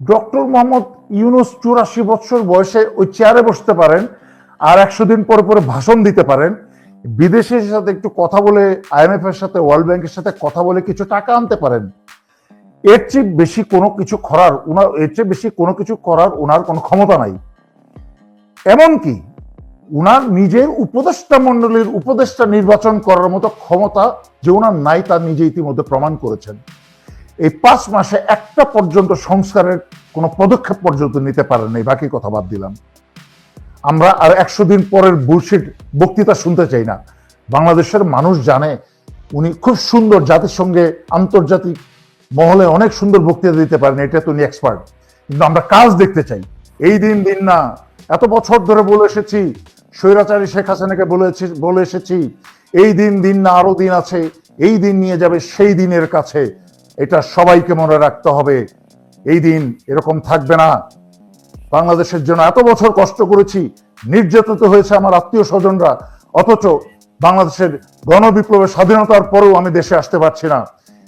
Doctor Mohammad Yunus চুরাশি বছর বয়সে ওই চেয়ারে বসতে পারেন আর একশো দিন পরে পরে ভাষণ দিতে পারেন। বিদেশের সাথে একটু কথা বলে আইএমএফ এর সাথে, ওয়ার্ল্ড ব্যাংকের সাথে কথা বলে কিছু টাকা আনতে পারেন। এর চেয়ে বেশি কোনো কিছু করার ওনার এর চেয়ে বেশি কোনো কিছু করার ওনার কোনো ক্ষমতা নাই। এমনকি ওনার নিজের উপদেষ্টা মণ্ডলীর উপদেষ্টা নির্বাচন করার মতো ক্ষমতা যে ওনার নাই, তা নিজে ইতিমধ্যে প্রমাণ করেছেন। এই পাঁচ মাসে একটা পর্যন্ত সংস্কারের কোনো পদক্ষেপ পর্যন্ত নিতে পারেন বাকি কথা বাদ দিলাম। আমরা আর একশো দিন পরের বুলশিট বক্তৃতা শুনতে চাই না। বাংলাদেশের মানুষ জানে, উনি খুব সুন্দর জাতিসংঘে আন্তর্জাতিক মহলে অনেক সুন্দর বক্তৃতা দিতে পারেন, এটা তো উনি এক্সপার্ট কিন্তু আমরা কাজ দেখতে চাই। এই দিন দিন না, এত বছর ধরে বলে এসেছি, স্বৈরাচারী শেখ হাসিনাকে বলেছি বলে এসেছি, এই দিন দিন না আরও দিন আছে, এই দিন নিয়ে যাবে সেই দিনের কাছে। এটা সবাইকে মনে রাখতে হবে। এই দিন এরকম থাকবে না। বাংলাদেশের জন্য এত বছর কষ্ট করেছি, নির্যাতিত হয়েছে আমার আত্মীয় স্বজনরা, অথচ বাংলাদেশের গণবিপ্লবের স্বাধীনতার পরেও আমি দেশে আসতে পারছি না।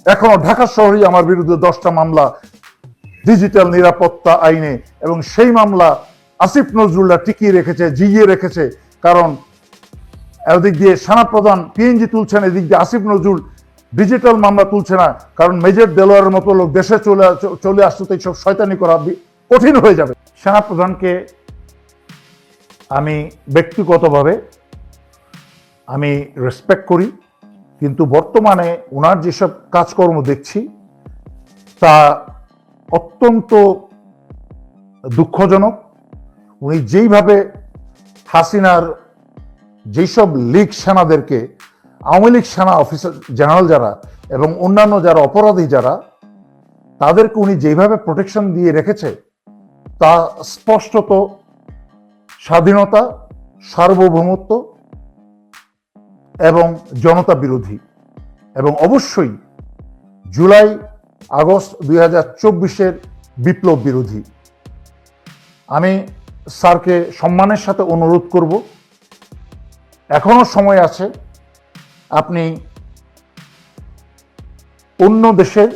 এখনও ঢাকা শহরেই আমার বিরুদ্ধে দশটা মামলা, ডিজিটাল নিরাপত্তা আইনে, এবং সেই মামলা আসিফ নজরুল্লাহ টিকিয়ে রেখেছে, জিগিয়ে রেখেছে। কারণ এদিক দিয়ে সেনা প্রধান পিএনজি তুলছেন, এদিক দিয়ে আসিফ নজরুল ডিজিটাল মামলা তুলছে না, কারণ মেজর দেলোয়ারের মতো লোক দেশে চলে চলে আসতে তো এইসব শয়তানি করা কঠিন হয়ে যাবে। সেনা প্রধানকে আমি ব্যক্তিগতভাবে আমি রেসপেক্ট করি, কিন্তু বর্তমানে ওনার যেসব কাজকর্ম দেখছি, তা অত্যন্ত দুঃখজনক। উনি যেইভাবে হাসিনার যেসব লীগ সেনাদেরকে আওয়ামী লীগ সেনা অফিসার জেনারেল যারা এবং অন্যান্য যারা অপরাধী যারা, তাদেরকে উনি যেভাবে প্রোটেকশন দিয়ে রেখেছে, তা স্পষ্টত স্বাধীনতা, সার্বভৌমত্ব এবং জনতা বিরোধী। এবং অবশ্যই জুলাই আগস্ট দুই হাজার চব্বিশের বিপ্লব বিরোধী। আমি স্যারকে সম্মানের সাথে অনুরোধ করব, এখনও সময় আছে আপনি অন্য দেশের,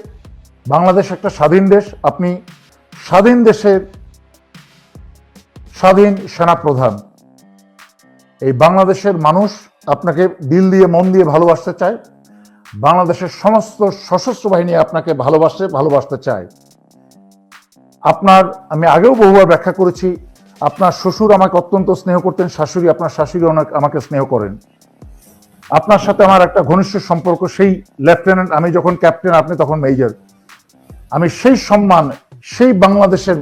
বাংলাদেশ একটা স্বাধীন দেশ, আপনি স্বাধীন দেশের স্বাধীন সেনাপ্রধান। এই বাংলাদেশের মানুষ আপনাকে দিল দিয়ে, মন দিয়ে ভালোবাসতে চায়। বাংলাদেশের সমস্ত সশস্ত্র বাহিনী আপনাকে ভালোবাসে, ভালোবাসতে চায়। আপনার, আমি আগেও বহুবার ব্যাখ্যা করেছি, আপনার শ্বশুর আমাকে অত্যন্ত স্নেহ করতেন, শাশুড়ি আপনার শাশুড়ি অনেক আমাকে স্নেহ করেন। আপনার সাথে আমার একটা ঘনিষ্ঠ সম্পর্ক, সেই লেফটেন্যান্ট, আমি যখন ক্যাপ্টেন, আপনি তখন মেজর। আমি সেই সম্মান, সেই বাংলাদেশের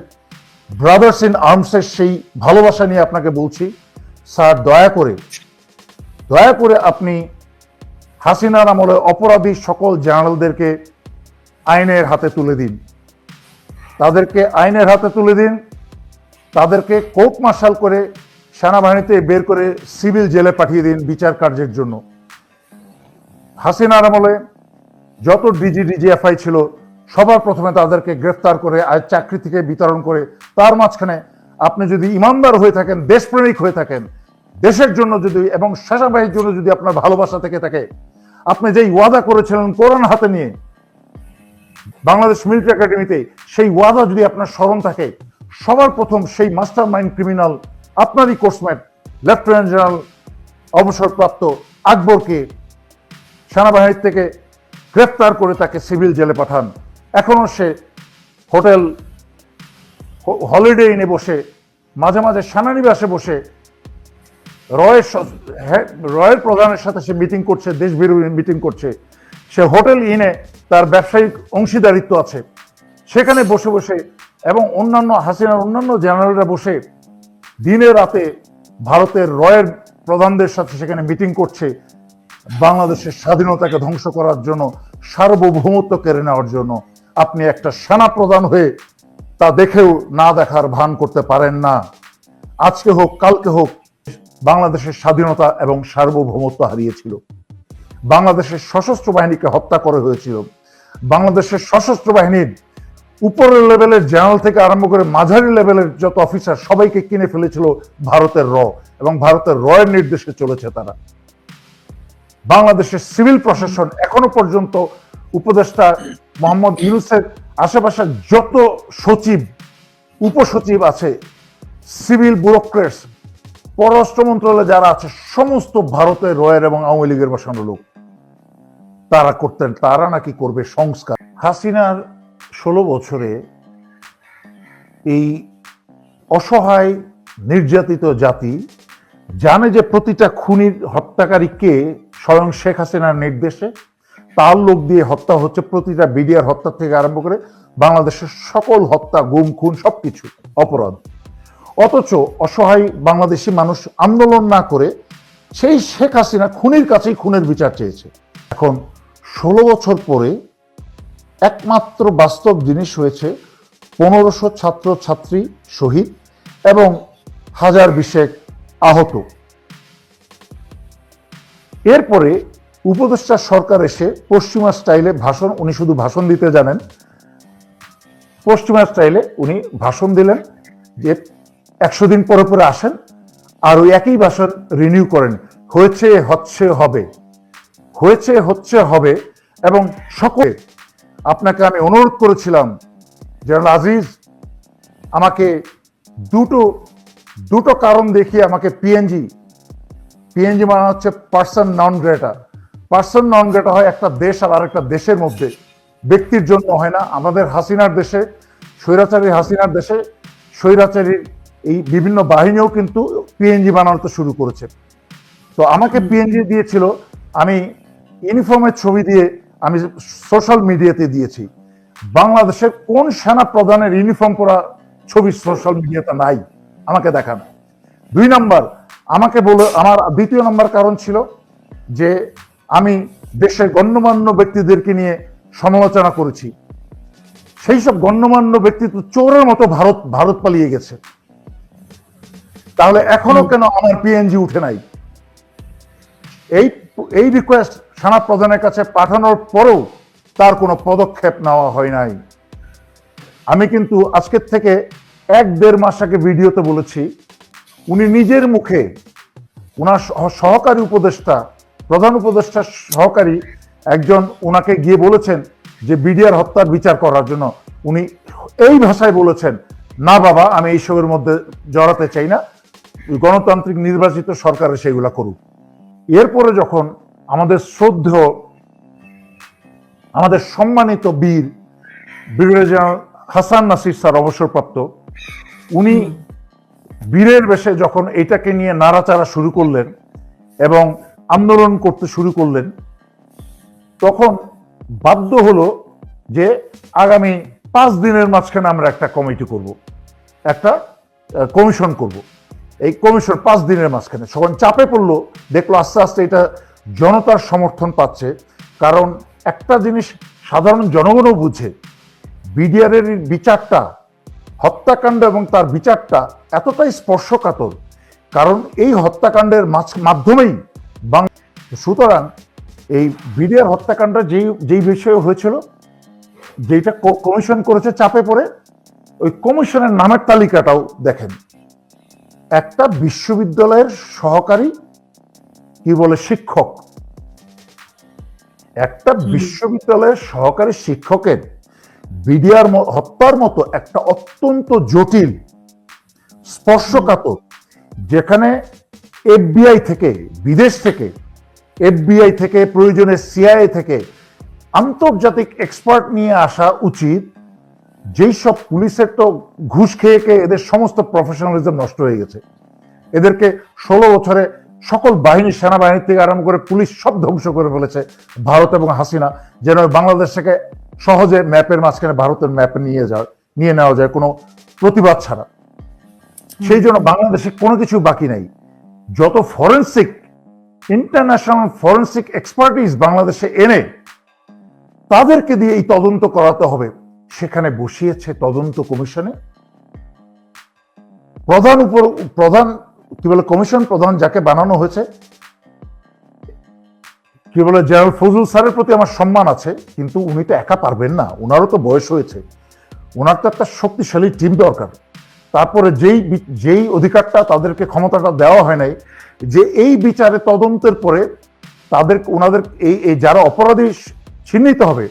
ব্রাদার্স ইন আর্মসের সেই ভালোবাসা নিয়ে আপনাকে বলছি। স্যার, দয়া করে দয়া করে আপনি হাসিনার আমলে অপরাধী সকল জেনারেলদেরকে আইনের হাতে তুলে দিন। তাদেরকে আইনের হাতে তুলে দিন। তাদেরকে কোর্ট মার্শাল করে সেনাবাহিনীতে বের করে সিভিল জেলে পাঠিয়ে দিন বিচার কার্যের জন্য। হাসিনার আমলে যত ডিজি ডিজিএফআই ছিল, সবার প্রথমে তাদেরকে গ্রেফতার করে আর চাকরি থেকে বিতরণ করে, তার মাঝখানে আপনি যদি ইমানদার হয়ে থাকেন, দেশপ্রেমিক হয়ে থাকেন, দেশের জন্য যদি এবং সেনাবাহিনীর জন্য যদি আপনার ভালোবাসা থেকে থাকে, আপনি যেই ওয়াদা করেছিলেন কোরআন হাতে নিয়ে, বাংলাদেশ মিলিটারি একাডেমিতে সেই ওয়াদা যদি আপনার স্মরণ থাকে, সবার প্রথম সেই মাস্টার মাইন্ড ক্রিমিনাল, আপনারই কোর্সমেট লেফটেন্যান্ট জেনারেল, অবসরপ্রাপ্ত আকবরকে সেনাবাহিনীর থেকে গ্রেফতার করে তাকে সিভিল জেলে পাঠান। এখনও সে হোটেল হলিডে ইনে বসে, মাঝে মাঝে সেনানিবাসে বসে রয়ের রয়ের প্রধানের সাথে সে মিটিং করছে দেশ বিরোধী মিটিং করছে। সে হোটেল ইনে তার ব্যবসায়িক অংশীদারিত্ব আছে। সেখানে বসে বসে এবং অন্যান্য হাসিনার অন্যান্য জেনারেলরা বসে দিনে রাতে ভারতের রয়ের প্রধানদের সাথে সেখানে মিটিং করছে। বাংলাদেশের স্বাধীনতাকে ধ্বংস করার জন্য সার্বভৌমত্ব কেড়ে নেওয়ার জন্য আপনি একটা সেনা প্রধান হয়ে তা দেখেও না দেখার ভান করতে পারেন না। আজকে হোক, কালকে হোক, বাংলাদেশের স্বাধীনতা এবং সার্বভৌমত্ব হারিয়েছিল। বাংলাদেশের সশস্ত্র বাহিনীকে হত্যা করা হয়েছিল। বাংলাদেশের সশস্ত্র বাহিনীর উপরের লেভেলের জেনারেল থেকে আরম্ভ করে মাঝারি লেভেলের যত অফিসার সবাইকে কিনে ফেলেছিল ভারতের র, এবং ভারতের রয়ের নির্দেশে চলেছে তারা। বাংলাদেশের সিভিল প্রশাসন এখনও পর্যন্ত উপদেষ্টা মোহাম্মদ ইউনুসের আশেপাশে যত সচিব, উপসচিব আছে, সিভিল ব্যুরোক্রেটস, পররাষ্ট্র মন্ত্রণালয়ে যারা আছে, সমস্ত ভারতের, রয়ের এবং আওয়ামী লীগের বসানো লোক, তারা করতেন, তারা নাকি করবে সংস্কার। হাসিনার ষোলো বছরে এই অসহায় নির্যাতিত জাতি জানে যে প্রতিটা খুনির হত্যাকারীকে স্বয়ং শেখ হাসিনার নির্দেশে তার লোক দিয়ে হত্যা হচ্ছে, প্রতিটা বিডিআর হত্যা থেকে আরম্ভ করে বাংলাদেশের সকল হত্যা, গুম, খুন, সবকিছু অপরাধ। অথচ অসহায় বাংলাদেশি মানুষ আন্দোলন না করে সেই শেখ হাসিনা খুনির কাছেই খুনের বিচার চেয়েছে। এখন ষোলো বছর পরে একমাত্র বাস্তব জিনিস হয়েছে পনেরোশো ছাত্র ছাত্রী শহীদ এবং হাজার বিশেক আহত। এরপরে উপদেষ্টা সরকার এসে পশ্চিমা স্টাইলে ভাষণ, উনি শুধু ভাষণ দিতে জানেন, পশ্চিমা স্টাইলে উনি ভাষণ দিলেন যে একশো দিন পরে পরে আসেন আর ওই একই ভাষণ রিনিউ করেন। হয়েছে, হচ্ছে, হবে। হয়েছে, হচ্ছে, হবে এবং সকলে আপনাকে আমি অনুরোধ করেছিলাম, জেনারেল আজিজ, আমাকে দুটো দুটো কারণ দেখিয়ে আমাকে পিএনজি পিএনজি মানে হচ্ছে person non grata person non grata হয় একটা দেশ আর আরেকটা দেশের মধ্যে। ব্যক্তির জন্য হয় না আমাদের হাসিনার দেশে স্বৈরাচারী হাসিনার দেশে স্বৈরাচারীর এই বিভিন্ন বাহিনীও কিন্তু পিএনজি বানাতে শুরু করেছে। তো আমাকে পিএনজি দিয়েছিল আমি ইউনিফর্মের ছবি দিয়ে আমি সোশ্যাল মিডিয়াতে দিয়েছি। বাংলাদেশের কোন সেনা প্রধানের ইউনিফর্ম পরা ছবি সোশ্যাল মিডিয়াতে নাই আমাকে দেখান। দুই নম্বর আমাকে বলে আমার দ্বিতীয় নম্বর কারণ ছিল যে আমি দেশের গণ্যমান্য ব্যক্তিদেরকে নিয়ে সমালোচনা করেছি। সেই সব গণ্যমান্য ব্যক্তি তো চোরের মতো ভারত ভারত পালিয়ে গেছে। তাহলে এখনও কেন আমার পিএনজি উঠে নাই? এই এই রিকোয়েস্ট সেনা প্রধানের কাছে পাঠানোর পরেও তার কোনো পদক্ষেপ নেওয়া হয় নাই। আমি কিন্তু আজকের থেকে এক দেড় মাস আগে ভিডিওতে বলেছি উনি নিজের মুখে ওনার সহ- সহকারী উপদেষ্টা, প্রধান উপদেষ্টা সহকারী একজন ওনাকে গিয়ে বলেছেন যে বিডিআর হত্যার বিচার করার জন্য। উনি এই ভাষায় বলেছেন, না বাবা, আমি এইসবের মধ্যে জড়াতে চাই না। গণতান্ত্রিক নির্বাচিত সরকারে সেগুলা করুক। এরপরে যখন আমাদের শ্রদ্ধেয় আমাদের সম্মানিত বীর, ব্রিগেডিয়ার হাসান নাসির স্যার অবসরপ্রাপ্ত, উনি বীরের বেশে যখন এটাকে নিয়ে নাড়াচাড়া শুরু করলেন এবং আন্দোলন করতে শুরু করলেন, তখন বাধ্য হলো যে আগামী পাঁচ দিনের মাঝখানে আমরা একটা কমিটি করব, একটা কমিশন করব। এই কমিশন পাঁচ দিনের মাঝখানে। যখন চাপে পড়ল, দেখল আস্তে আস্তে এটা জনতার সমর্থন পাচ্ছে। কারণ একটা জিনিস সাধারণ জনগণও বুঝে, বিডিআরের বিচারটা হত্যাকাণ্ড এবং তার বিচারটা এতটাই স্পর্শকাতর। কারণ এই হত্যাকাণ্ডের মাধ্যমেই সুতরাং এই বিডিআর হত্যাকাণ্ড যেই যেই বিষয়ে হয়েছিল যেটা কমিশন করেছে চাপে পড়ে ওই কমিশনের নামের তালিকাটাও দেখেন। একটা বিশ্ববিদ্যালয়ের সহকারী কি বলে শিক্ষক। একটা বিশ্ববিদ্যালয়ের সহকারী শিক্ষকের বিডিআর হত্যার মতো একটা অত্যন্ত জটিল, স্পর্শকাতর, যেখানে এফবিআই থেকে, বিদেশ থেকে, এফবিআই থেকে, প্রয়োজনে সিআইএ থেকে আন্তর্জাতিক এক্সপার্ট নিয়ে আসা উচিত। যেই সব পুলিশের তো ঘুষ খেয়ে খেয়ে এদের সমস্ত প্রফেশনালিজম নষ্ট হয়ে গেছে। এদেরকে ষোলো বছরে সকল বাহিনী, সেনাবাহিনী থেকে আরম্ভ করে পুলিশ সব ধ্বংস করে ফেলেছে ভারত এবং হাসিনা। যেন বাংলাদেশ থেকে সহজে ম্যাপের মাঝখানে ভারতের ম্যাপে নিয়ে যায়, নিয়ে নেওয়া যায় কোনো প্রতিবাদ ছাড়া। সেই জন্য বাংলাদেশে কোনো কিছু বাকি নাই। যত ফরেন্সিক ইন্টারন্যাশনাল ফরেন্সিক এক্সপার্টিস বাংলাদেশে এনে, তাদেরকে দিয়ে এই তদন্ত করাতে হবে। সেখানে বসিয়েছে তদন্ত কমিশনে। প্রধান উপর, প্রধান, কি বলে, কমিশন প্রধান যাকে বানানো হয়েছে কি বলে, জেনারেল ফজল স্যারের প্রতি আমার সম্মান আছে, কিন্তু উনি তো একা পারবেন না ওনারও তো বয়স হয়েছে। ওনার তো একটা শক্তিশালী টিম দরকার। তারপরে যেই যেই অধিকারটা তাদেরকে ক্ষমতাটা দেওয়া হয় নাই, যে এই বিচারে তদন্তের পরে তাদের ওনাদের এই এই যারা অপরাধী চিহ্নিত হবে,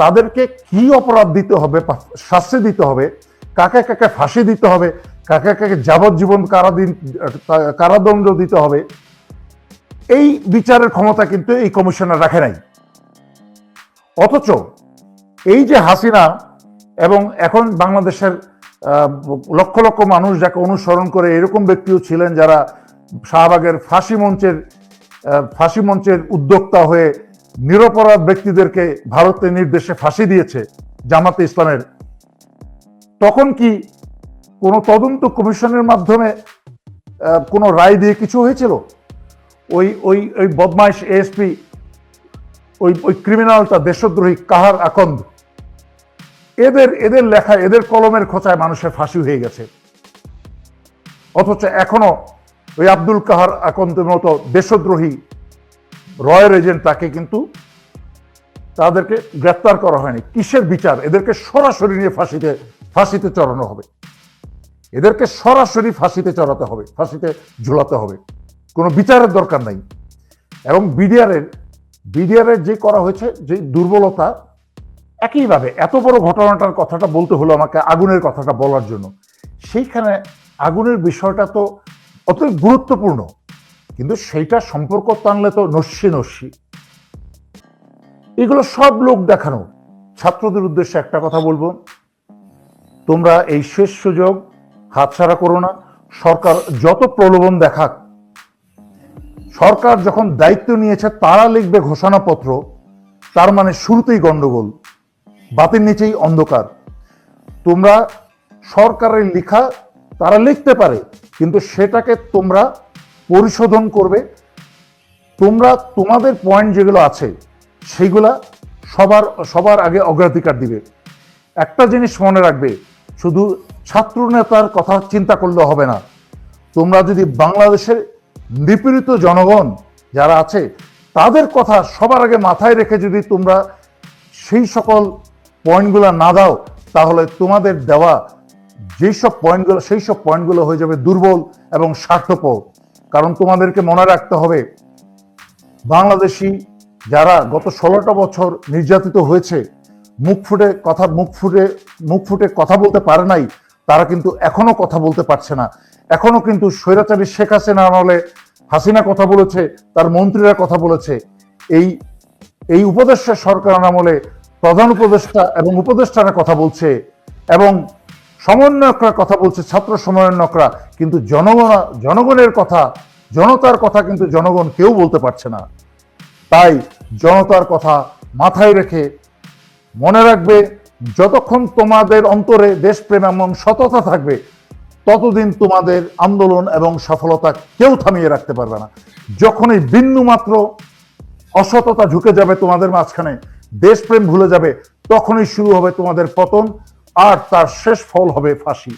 তাদেরকে কি অপরাধ দিতে হবে শাস্তি দিতে হবে, কাকে কাকে ফাঁসি দিতে হবে, কাকে কাকে যাবজ্জীবন কারাদিন কারাদণ্ড দিতে হবে এই বিচারের ক্ষমতা কিন্তু এই কমিশনার রাখে নাই। অথচ এই যে হাসিনা এবং এখন বাংলাদেশের লক্ষ লক্ষ মানুষ যাকে অনুসরণ করে এরকম ব্যক্তিও ছিলেন যারা শাহবাগের ফাঁসি মঞ্চের ফাঁসি মঞ্চের উদ্যোক্তা হয়ে নিরপরাধ ব্যক্তিদেরকে ভারতের নির্দেশে ফাঁসি দিয়েছে জামাতে ইসলামের। তখন কি কোনো তদন্ত কমিশনের মাধ্যমে কোনো রায় দিয়ে কিছু হয়েছিল? ওই ওই ওই বদমাইশ এএসপি ওই ওই ক্রিমিনালটা দেশদ্রোহী কাহার আকন্দ। এদের এদের লেখা, এদের কলমের খোঁচায় মানুষের ফাঁসি হয়ে গেছে। অথচ এখনও ওই আব্দুল কাহার আকন্দের মতো দেশদ্রোহী রয়ের এজেন্ট তাকে কিন্তু তাদেরকে গ্রেপ্তার করা হয়নি। কিসের বিচার? এদেরকে সরাসরি নিয়ে ফাঁসিতে ফাঁসিতে চড়ানো হবে। এদেরকে সরাসরি ফাঁসিতে চড়াতে হবে, ফাঁসিতে ঝুলাতে হবে। কোনো বিচারের দরকার নাই। এবং বিডিআরের বিডিআরের যে করা হয়েছে, যে দুর্বলতা, একইভাবে এত বড় ঘটনাটার কথাটা বলতে হলো আমাকে আগুনের কথাটা বলার জন্য। সেইখানে আগুনের বিষয়টা তো অত গুরুত্বপূর্ণ, কিন্তু সেইটা সম্পর্ক টানলে তো নস্যি নস্যি। এগুলো সব লোক দেখানো। ছাত্রদের উদ্দেশ্যে একটা কথা বলব। তোমরা এই শেষ সুযোগ হাতছাড়া করো না। সরকার যত প্রলোভন দেখাক সরকার যখন দায়িত্ব নিয়েছে, তারা লিখবে ঘোষণাপত্র, তার মানে শুরুতেই গন্ডগোল, বাতির নিচেই অন্ধকার। তোমরা সরকারের লেখা, তারা লিখতে পারে, কিন্তু সেটাকে তোমরা পরিশোধন করবে। তোমরা তোমাদের পয়েন্ট যেগুলো আছে, সেগুলা সবার সবার আগে অগ্রাধিকার দিবে। একটা জিনিস মনে রাখবে, শুধু ছাত্র নেতার কথা চিন্তা করলে হবে না। তোমরা যদি বাংলাদেশের নিপীড়িত জনগণ যারা আছে, তাদের কথা সবার আগে মাথায় রেখে যদি তোমরা সেই সকল পয়েন্টগুলো না দাও, তাহলে তোমাদের দেওয়া যেই সব পয়েন্টগুলো সেই সব পয়েন্টগুলো হয়ে যাবে দুর্বল এবং স্বার্থপর। কারণ তোমাদেরকে মনে রাখতে হবে, বাংলাদেশি যারা গত ষোলোটা বছর নির্যাতিত হয়েছে, মুখ ফুটে কথা, মুখ ফুটে মুখ ফুটে কথা বলতে পারে নাই, তারা কিন্তু এখনও কথা বলতে পারছে না। এখনও কিন্তু স্বৈরাচারী শেখ হাসিনা আমলে হাসিনা কথা বলেছে, তার মন্ত্রীরা কথা বলেছে। এই এই উপদেষ্টা সরকার আমলে প্রধান উপদেষ্টা এবং উপদেষ্টারা কথা বলছে এবং সমন্বয়করা কথা বলছে, ছাত্র সমন্বয়করা, কিন্তু জনগণ, জনগণের কথা, জনতার কথা কিন্তু জনগণ কেউ বলতে পারছে না। তাই জনতার কথা মাথায় রেখে মনে রাখবে, যতক্ষণ তোমাদের অন্তরে দেশপ্রেম এমন সততা থাকবে ততদিন তোমাদের আন্দোলন এবং সফলতা কেউ থামিয়ে রাখতে পারবে না। যখনই বিন্দু মাত্র অসততা ঢুকে যাবে তোমাদের মাঝখানে, দেশপ্রেম ভুলে যাবে, তখনই শুরু হবে তোমাদের পতন, আর তার শেষ ফল হবে ফাঁসি।